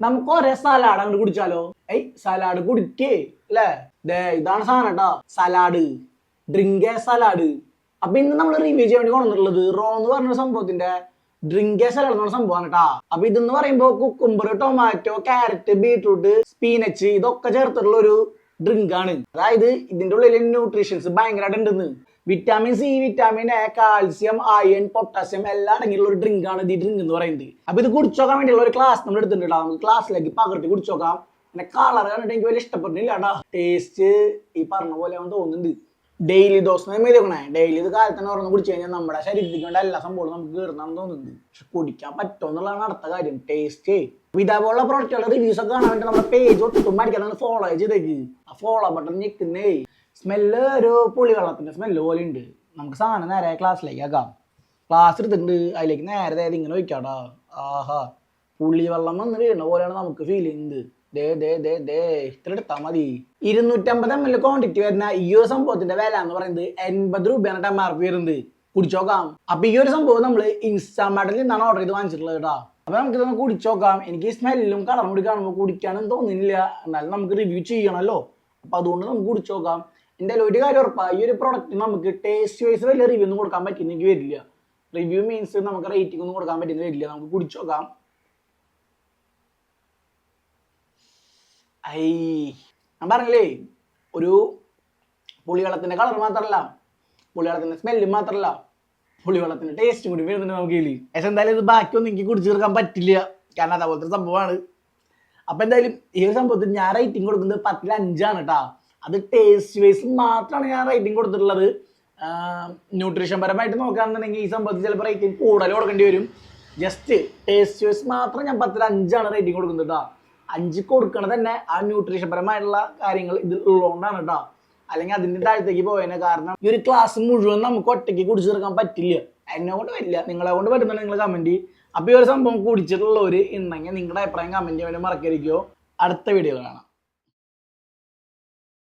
നമുക്ക് ഒരേ സലാഡ് അങ്ങോട്ട് കുടിച്ചാലോ? ഏയ് സലാഡ് കുടിക്കേ അല്ലേ? ദേ ഇതാണ് സാധനം കേട്ടോ സലാഡ് ഡ്രിങ്ക് എ സലാഡ് അപ്പൊ ഇന്ന് നമ്മൾ റിവ്യൂ ചെയ്യാൻ വേണ്ടി കൊണ്ടുവന്നിട്ടുള്ളത് റോ എന്ന് പറഞ്ഞ സംഭവത്തിന്റെ ഡ്രിങ്ക് എ സലാഡ് എന്ന് സംഭവമാണ് കേട്ടാ അപ്പൊ ഇതെന്ന് പറയുമ്പോ cucumber tomato carrot beetroot spinach ഇതൊക്കെ ചേർത്തിട്ടുള്ള ഒരു ഡ്രിങ്ക് ആണ്. അതായത് ഇതിന്റെ ഉള്ളിൽ ന്യൂട്രീഷൻസ് ഭയങ്കരമായിട്ട് ഉണ്ടെന്ന് vitamin C vitamin A calcium iron potassium എല്ലാം അടങ്ങിയുള്ള ഒരു ഡ്രിങ്ക് ആണ് ഈ ഡ്രിങ്ക് എന്ന് പറയുന്നത്. അപ്പൊ ഇത് കുടിച്ചോക്കാൻ വേണ്ടിയുള്ള ഒരു ക്ലാസ് നമ്മൾ എടുത്തിട്ടുണ്ട്? ക്ലാസ്സിലേക്ക് പകർത്തി കുടിച്ചോക്കാം. പിന്നെ കളർ കണ്ടിട്ട് എനിക്ക് വലിയ ഇഷ്ടപ്പെട്ടില്ല ടേസ്റ്റ് ഈ പറഞ്ഞ പോലെ അവൻ തോന്നുന്നുണ്ട്. ഡെയിലി ദോശ മേടിക്കണേ ഡെയിലി ഇത് കാലത്തന്നെ ഓർന്ന് കുടിച്ചു കഴിഞ്ഞാൽ നമ്മുടെ ശരീരത്തിൽ വേണ്ട എല്ലാ സംഭവവും നമുക്ക് കയറുന്നാണെന്ന് തോന്നുന്നുണ്ട്. പക്ഷെ കുടിക്കാൻ പറ്റുമോ എന്നുള്ളതാണ് അടുത്ത കാര്യം. ടേസ്റ്റ് ഇതേപോലുള്ള പ്രോഡക്റ്റുകളുടെ റിവ്യൂസ് ഒക്കെ കാണാൻ വേണ്ടി നമ്മുടെ പേജ് ഒട്ടും അടിക്കാൻ ഫോളോ ചെയ്തേക്ക് ആ ഫോളോ ബട്ടൺ ഞെക്കുന്നേ. സ്മെല്ല് ഒരു പുളി വെള്ളത്തിന്റെ സ്മെല്ല് പോലെ ഉണ്ട് നമുക്ക് സാധനം നേരെ ക്ലാസ്സിലേക്ക് ആക്കാം. ക്ലാസ് എടുത്തിട്ടുണ്ട്. അതിലേക്ക് നേരെ ഇങ്ങനെ വയ്ക്കാടാ ആഹാ. പുളി വെള്ളം വന്ന് വീണ പോലെയാണ് നമുക്ക് ഫീൽ ചെയ്യുന്നത്. ദേ ദേ ദേ ദേ. ഇത്ര എടുത്താൽ മതി. ഇരുന്നൂറ്റമ്പത് എം എൽ ക്വാണ്ടിറ്റി വരുന്ന ഈ ഒരു സംഭവത്തിന്റെ വില എന്ന് പറയുന്നത് എൺപത് രൂപയാണ് എം ആർ പി വരുന്നത് കുടിച്ചോക്കാം അപ്പൊ ഈ ഒരു സംഭവം നമ്മൾ ഇൻസ്റ്റാമാർട്ടിൽ നിന്നാണ് ഓർഡർ ചെയ്ത് വാങ്ങിച്ചിട്ടുള്ളത് കേട്ടോ അപ്പൊ നമുക്ക് ഇതൊന്ന് കുടിച്ചോക്കാം എനിക്ക് സ്മെല്ലും കളറും കൂടി കാണുമ്പോൾ കുടിക്കാനും തോന്നുന്നില്ല എന്നാലും നമുക്ക് റിവ്യൂ ചെയ്യണമല്ലോ അപ്പൊ അതുകൊണ്ട് നമുക്ക് കുടിച്ചോക്കാം എന്തായാലും ഒരു കാര്യം ഉറപ്പാണ് ഈ ഒരു പ്രൊഡക്റ്റ് നമുക്ക് ടേസ്റ്റ് വൈസ് വലിയ റിവ്യൂ ഒന്നും കൊടുക്കാൻ പറ്റുന്നെങ്കിൽ വരില്ല. റിവ്യൂ മീൻസ് നമുക്ക് റേറ്റിംഗ് ഒന്നും കൊടുക്കാൻ പറ്റുന്ന വരില്ല. നമുക്ക് കുടിച്ചോക്കാം ഐ ഞാൻ പറഞ്ഞില്ലേ ഒരു പുളിവെള്ളത്തിന്റെ കളർ മാത്രല്ല പുളിവെള്ളത്തിന്റെ സ്മെല്ല് മാത്രല്ല പുളിവെള്ളത്തിന്റെ ടേസ്റ്റും കൂടി വരുന്നുണ്ട് നമുക്ക് ഇതിൽ പക്ഷെ എന്തായാലും ഇത് ബാക്കിയൊന്നും എനിക്ക് കുടിച്ചു തീർക്കാൻ പറ്റില്ല. കാരണം അതുപോലത്തെ സംഭവമാണ്. അപ്പൊ എന്തായാലും ഈ ഒരു സംഭവത്തിൽ ഞാൻ റേറ്റിംഗ് കൊടുക്കുന്നത് പത്തിൽ അഞ്ചാണ് കേട്ടാ അത് ടേസ്റ്റ് വൈസ് മാത്രമാണ് ഞാൻ റേറ്റിംഗ് കൊടുത്തിട്ടുള്ളത്. ന്യൂട്രീഷൻ പരമായിട്ട് നോക്കുകയാണെന്നുണ്ടെങ്കിൽ ഈ സംഭവത്തിൽ ചിലപ്പോൾ റേറ്റിംഗ് കൂടുതൽ കൊടുക്കേണ്ടി വരും. ജസ്റ്റ് ടേസ്റ്റ് വൈസ് മാത്രം ഞാൻ പത്തിൽ അഞ്ചാണ് റേറ്റിംഗ് കൊടുക്കുന്നത് കേട്ടോ അഞ്ച് കൊടുക്കണത് തന്നെ ആ ന്യൂട്രീഷൻ പരമായിട്ടുള്ള കാര്യങ്ങൾ ഇത് ഉള്ളതുകൊണ്ടാണ് കേട്ടോ അല്ലെങ്കിൽ അതിന്റെ താഴത്തേക്ക് പോയതിനെ കാരണം ഈ ഒരു ക്ലാസ് മുഴുവൻ നമുക്ക് ഒറ്റയ്ക്ക് കുടിച്ചു തീർക്കാൻ പറ്റില്ല. എന്നെ കൊണ്ട് വരില്ല നിങ്ങളെ കൊണ്ട് പറ്റുന്നുണ്ടെങ്കിൽ നിങ്ങൾ കമന്റ് അപ്പോൾ ഈ ഒരു സംഭവം കുടിച്ചിട്ടുള്ളവർ ഉണ്ടെങ്കിൽ നിങ്ങളുടെ അഭിപ്രായം കമന്റ് ചെയ്യാൻ വേണ്ടി അടുത്ത വീഡിയോ കാണാം.